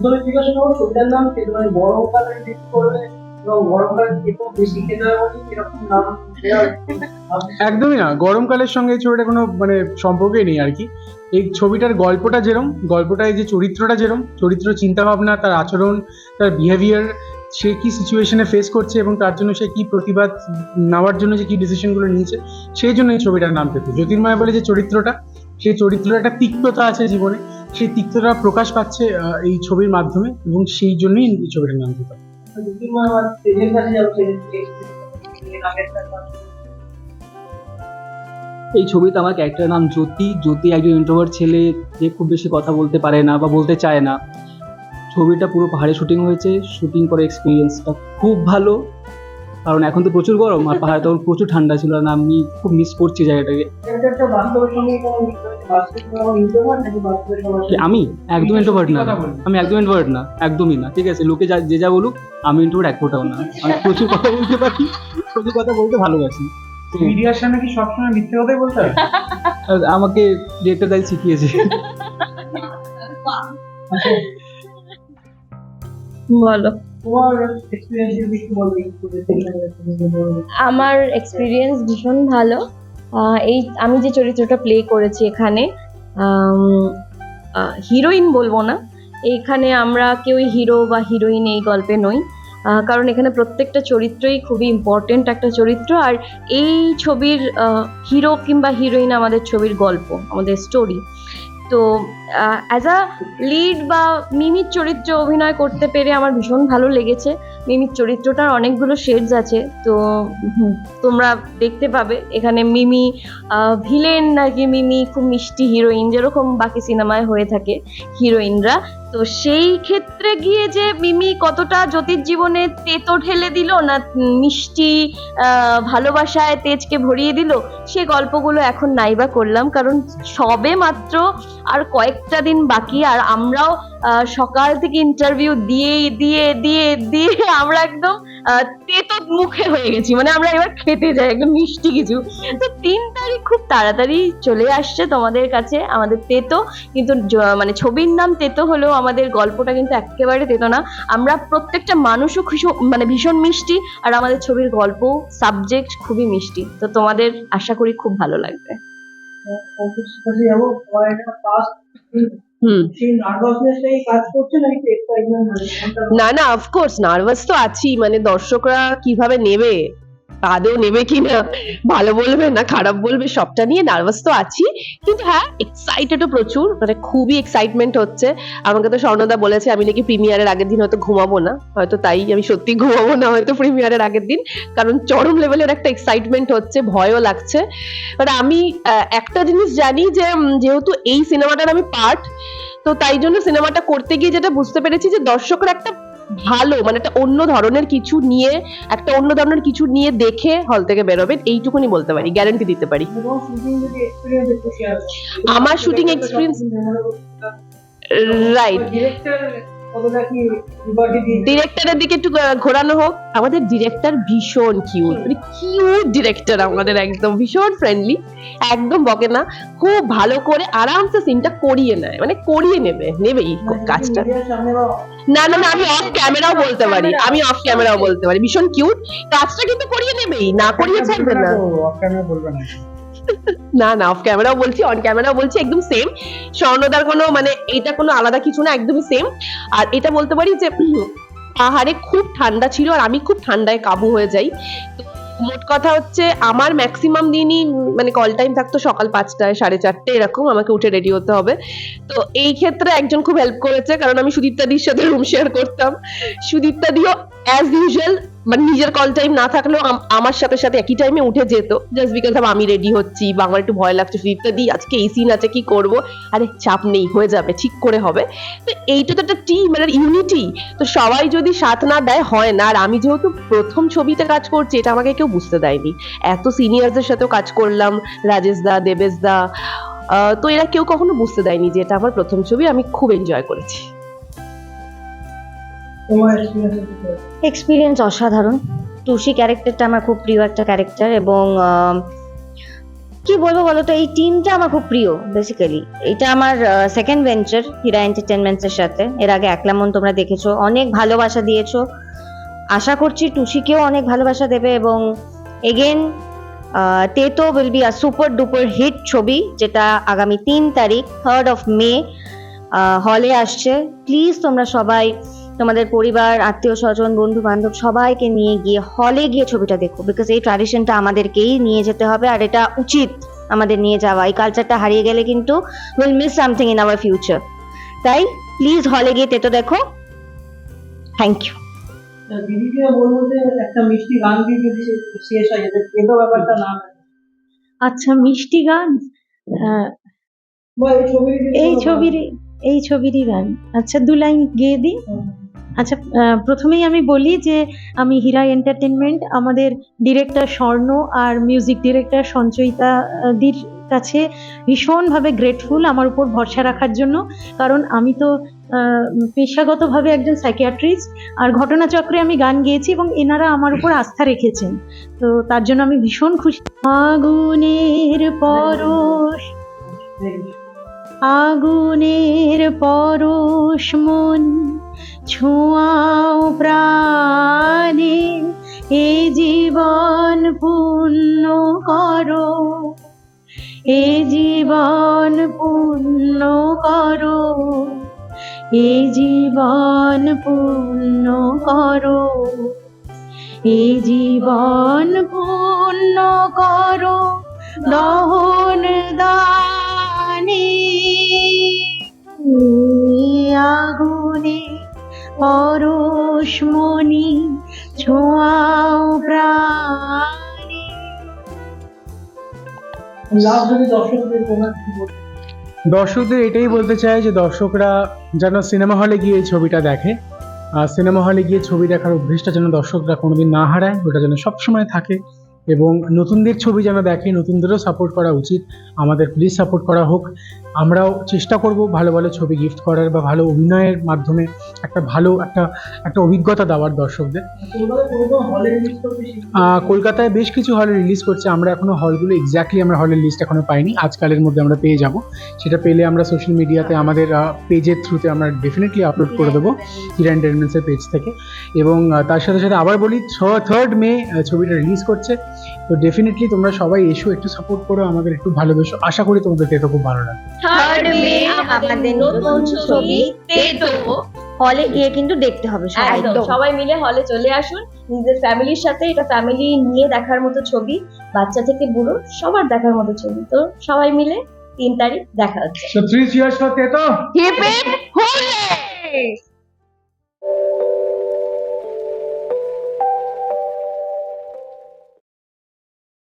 প্রথমে জিজ্ঞাসা করব ছবিটার নাম কি? মানে গরমকালে বেশি করবে একদমই না। গরমকালের সঙ্গে এই ছবিটা কোনো মানে সম্পর্কই নেই আর কি। এই ছবিটার গল্পটা যেরম গল্পটা এই যে চরিত্রটা যেরম, চরিত্র চিন্তা ভাবনা তার আচরণ, তার বিহেভিয়ার সে কি সিচুয়েশনে ফেস করছে এবং তার জন্য সে কি প্রতিবাদ নেওয়ার জন্য যে কি ডিসিশনগুলো নিয়েছে, সেই জন্য এই ছবিটার নাম পেতো জ্যোতির্ময় বলে যে চরিত্রটা, সেই চরিত্রের একটা তিক্ততা আছে জীবনে। সেই তিক্ততা প্রকাশ পাচ্ছে এই ছবির মাধ্যমে এবং সেই জন্যই এই ছবিটার নাম একটা এই ছবিতে আমার ক্যারেক্টারের নাম জ্যোতি। জ্যোতি একজন ইন্ট্রোভার্ট ছেলে, যে খুব বেশি কথা বলতে পারে না বা বলতে চায় না। ছবিটা পুরো পাহাড়ে শুটিং হয়েছে শুটিং করে এক্সপিরিয়েন্সটা খুব ভালো। কারণ এখন তো প্রচুর গরম, আর পাহাড়ে তখন প্রচুর ঠান্ডা ছিল, আর আমি খুব মিস করছি জায়গাটাকে। আমি? একদম ইন্ট্রোভার্ট না। আমি একদম ইন্ট্রোভার্ট না একদমই না ঠিক আছে? লোকে যা যে যা বলুক আমি ইন্ট্রোভার্ট এক ফোটাও না। আমি প্রচুর কথা বলতে পারি প্রচুর কথা বলতে ভালোবাসি। মিডিয়ার সামনে কি সবসময় মিথ্যে কথাই বলতে হয়? আমাকে ডিরেক্টর দাই শিখিয়েছে। বলো। আমার এক্সপিরিয়েন্স ভীষণ ভালো। এই আমি যে চরিত্রটা প্লে করেছি এখানে হিরোইন বলব না এইখানে আমরা কেউ হিরো বা হিরোইন এই গল্পে নই কারণ এখানে প্রত্যেকটা চরিত্রই খুবই ইম্পর্টেন্ট একটা চরিত্র, আর এই ছবির হিরো কিংবা হিরোইন আমাদের ছবির গল্প, আমাদের স্টোরি তো অ্যাজ আ লিড বা মিমির চরিত্র অভিনয় করতে পেরে আমার ভীষণ ভালো লেগেছে। মিমির চরিত্রটার অনেকগুলো শেডস আছে, তো তোমরা দেখতে পাবে। এখানে মিমি ভিলেন নাকি মিমি, খুব মিষ্টি হিরোইন যেরকম বাকি সিনেমায় হয়ে থাকে হিরোইনরা তো সেই ক্ষেত্রে গিয়ে যে মিমি কতটা জ্যোতির জীবনে তেতো ঢেলে দিল না মিষ্টি ভালোবাসায় তেজকে ভরিয়ে দিল, সে গল্পগুলো এখন নাইবা করলাম। কারণ সবে মাত্র আর কয়েকটা দিন বাকি আর আমরাও সকাল থেকে ইন্টারভিউ দিয়ে দিয়ে দিয়ে দিয়ে আমরা একদম তেতো মুখে হয়ে গেছি। মানে আমরা এবার খেতে যাই, একদম মিষ্টি কিছু। তো তিন খুব তাড়াতাড়ি চলে আসছে তোমাদের কাছে আমাদের তেতো কিন্তু মানে ছবির নাম তেতো হলেও আমাদের গল্পটা কিন্তু একেবারে তেতো না। আমরা প্রত্যেকটা মানুষও মানে ভীষণ মিষ্টি আর আমাদের ছবির গল্প সাবজেক্ট খুবই মিষ্টি। তো তোমাদের আশা করি খুব ভালো লাগবে। কোনটা? না না অফকোর্স নার্ভাস তো আছি মানে দর্শকরা কীভাবে নেবে? তাদেরও নেবে কিনা? ভালো বলবে না খারাপ বলবে, সবটা নিয়ে নার্ভাস তো আছি। কিন্তু হ্যাঁ এক্সাইটেডও প্রচুর মানে খুবই এক্সাইটমেন্ট হচ্ছে। আমাকে তো স্বর্ণদা বলেছে, আমি নাকি প্রিমিয়ারের আগের দিন হয়তো ঘুমাবো না। হয়তো তাই আমি সত্যি ঘুমাবো না, হয়তো প্রিমিয়ারের আগের দিন। কারণ চরম লেভেলের একটা এক্সাইটমেন্ট হচ্ছে, ভয়ও লাগছে। বাট আমি একটা জিনিস জানি যে যেহেতু এই সিনেমাটার আমি পার্ট তো তাই জন্য সিনেমাটা করতে গিয়ে যেটা বুঝতে পেরেছি যে দর্শকরা একটা ভালো মানে একটা অন্য ধরনের কিছু নিয়ে একটা অন্য ধরনের কিছু নিয়ে দেখে হল থেকে বেরোবেন এইটুকুনি বলতে পারি গ্যারান্টি দিতে পারি। আমার শুটিং এক্সপিরিয়েন্স রাইট ডিরেক্টরের দিকে একটু ঘোরানো হোক আমাদের ডিরেক্টর ভীষণ কিউট মানে কিউট ডিরেক্টর আমাদের একদম ভীষণ ফ্রেন্ডলি একদম বকে না খুব ভালো করে আরামসে সিনটা করিয়ে নেয় মানে করিয়ে নেবে নেবেই কাজটা না না না আমি অফ ক্যামেরাও বলতে পারি আমি অফ ক্যামেরাও বলতে পারি ভীষণ কিউট কাজটা কিন্তু করিয়ে নেবেই না করিয়ে ছাড়বে না অফ ক্যামেরা বলবে না না না অফ ক্যামেরাও বলছি অন ক্যামেরাও বলছি, একদম সেম স্বর্ণদার কোনো মানে এটা কোনো আলাদা কিছু না, একদমই সেম আর এটা বলতে পারি যে, পাহাড়ে খুব ঠান্ডা ছিল আর আমি খুব ঠান্ডায় কাবু হয়ে যাই। মোট কথা হচ্ছে, আমার ম্যাক্সিমাম দিনই মানে কল টাইম থাকতো সকাল পাঁচটায়, সাড়ে চারটে, এরকম আমাকে উঠে রেডি হতে হবে। তো এই ক্ষেত্রে একজন খুব হেল্প করেছে, কারণ আমি সুদীপ্তাদির সাথে রুম শেয়ার করতাম। সুদীপ্তাদিও অ্যাজ ইউজুয়াল মানে নিজের কল টাইম না থাকলেও আমার সাথে সাথে একই টাইমে উঠে যেত। জাস্ট বিকজ আমি রেডি হচ্ছি, বা আমার একটু ভয় লাগছে সুদীপ্তা দি আজকে এই সিন আছে, কি করব? আরে, চাপ নেই, হয়ে যাবে, ঠিক করে হবে। তো এইটা তো একটা টিম মানে ইউনিটি তো সবাই যদি সাথ না দেয়, হয় না। আর আমি যেহেতু প্রথম ছবিতে কাজ করছি, এটা আমাকে কেউ বুঝতে দেয়নি। এত সিনিয়রদের সাথেও কাজ করলাম, রাজেশ দা, দেবেশ দা। তো এরা কেউ কখনো বুঝতে দেয়নি যে এটা আমার প্রথম ছবি, আমি খুব এনজয় করেছি। তোমার এক্সপিরিয়েন্স অসাধারণ। টুসি ক্যারেক্টারটা আমার খুব প্রিয় একটা ক্যারেক্টার এবং কি বলব বলো তো এই টিমটা আমার খুব প্রিয় বেসিক্যালি এটা আমার সেকেন্ড ভেঞ্চার হীরা এন্টারটেনমেন্টস এর সাথে। এর আগে একলামন তোমরা দেখেছ। অনেক ভালোবাসা দিয়েছ। আশা করছি টুসিকেও অনেক ভালোবাসা দেবে এবং again Teto will be a super duper hit ছবি, যেটা আগামী তিন তারিখ থার্ড অফ মে হলে আসছে। প্লিজ তোমরা সবাই তোমাদের পরিবার আত্মীয় স্বজন বন্ধু বান্ধব সবাইকে নিয়ে গিয়ে হলে গিয়ে ছবিটা দেখো বিকজ এই ট্র্যাডিশনটা আমাদেরকেই নিয়ে যেতে হবে আর এটা উচিত আমাদের নিয়ে যাওয়া। এই কালচারটা হারিয়ে গেলে কিন্তু will miss something in our future তাই প্লিজ হলে গিয়ে তেতো দেখো। থ্যাংক ইউ দিদিকে বলব যে একটা মিষ্টি গান দিয়ে যদি শেষ হয় যাতে কেঁদো ব্যাপারটা না আচ্ছা মিষ্টি গান? আহ, এই ছবির এই ছবির এই ছবিরই গান। আচ্ছা দু লাইন গেয়ে দিই। আচ্ছা প্রথমেই আমি বলি যে আমি হীরা এন্টারটেনমেন্ট আমাদের ডিরেক্টর স্বর্ণ আর মিউজিক ডিরেক্টর সঞ্চয়িতা দির কাছে ভীষণভাবে গ্রেটফুল আমার উপর ভরসা রাখার জন্য। কারণ আমি তো পেশাগতভাবে একজন সাইকিয়াট্রিস্ট আর ঘটনাচক্রে আমি গান গেয়েছি এবং এনারা আমার উপর আস্থা রেখেছেন। তো তার জন্য আমি ভীষণ খুশি। আগুনের পরশ আগুনের পরশ মন ছোঁয়াও প্রাণে, এ জীবন পূর্ণ করো। এ জীবন পূর্ণ করো। এ জীবন পূর্ণ করো। এ জীবন পূর্ণ করো। দহন দানে আগুনে পরশমণি ছোঁয়াও প্রাণে। দর্শকদের এটাই বলতে চাই যে দর্শকরা যেন সিনেমা হলে গিয়ে এই ছবিটা দেখে আর সিনেমা হলে গিয়ে ছবি দেখার অভ্যেসটা যেন দর্শকরা কোনোদিন না হারায় ওটা যেন সবসময় থাকে এবং নতুনদের ছবি যেন দেখে নতুনদেরও সাপোর্ট করা উচিত। আমাদের প্লিজ সাপোর্ট করা হোক। আমরাও চেষ্টা করব ভালো ভালো ছবি গিফট করার বা ভালো অভিনয়ের মাধ্যমে একটা ভালো একটা একটা অভিজ্ঞতা দেওয়ার দর্শকদের। কলকাতায় বেশ কিছু হলে রিলিজ করছে। আমরা এখনও হলগুলো এক্স্যাক্টলি আমরা হলের লিস্ট এখনও পাইনি। আজকালের মধ্যে আমরা পেয়ে যাব। সেটা পেলে আমরা সোশ্যাল মিডিয়াতে আমাদের পেজের থ্রুতে আমরা ডেফিনেটলি আপলোড করে দেবো হিরা এন্টারটেনমেন্টসের পেজ থেকে। এবং তার সাথে সাথে আবার বলি থার্ড মে ছবিটা রিলিজ করছে। তো ডেফিনেটলি তোমরা সবাই এসো, একটু সাপোর্ট করো, আমাদের একটু ভালোবেসো আশা করি তোমাদের এটা খুব ভালো লাগবে। থার্ড মে আমাদের নতুন ছবি তেতো হলে গিয়ে কিন্তু দেখতে হবে সবাই। সবাই মিলে হলে চলে আসুন। নিজের ফ্যামিলির সাথে এটা ফ্যামিলি নিয়ে দেখার মতো ছবি বাচ্চা থেকে বুড়ো সবার দেখার মতো ছবি। তো সবাই মিলে তিন তারিখ দেখা হচ্ছে। So three cheers for Teto. Hip hip hurray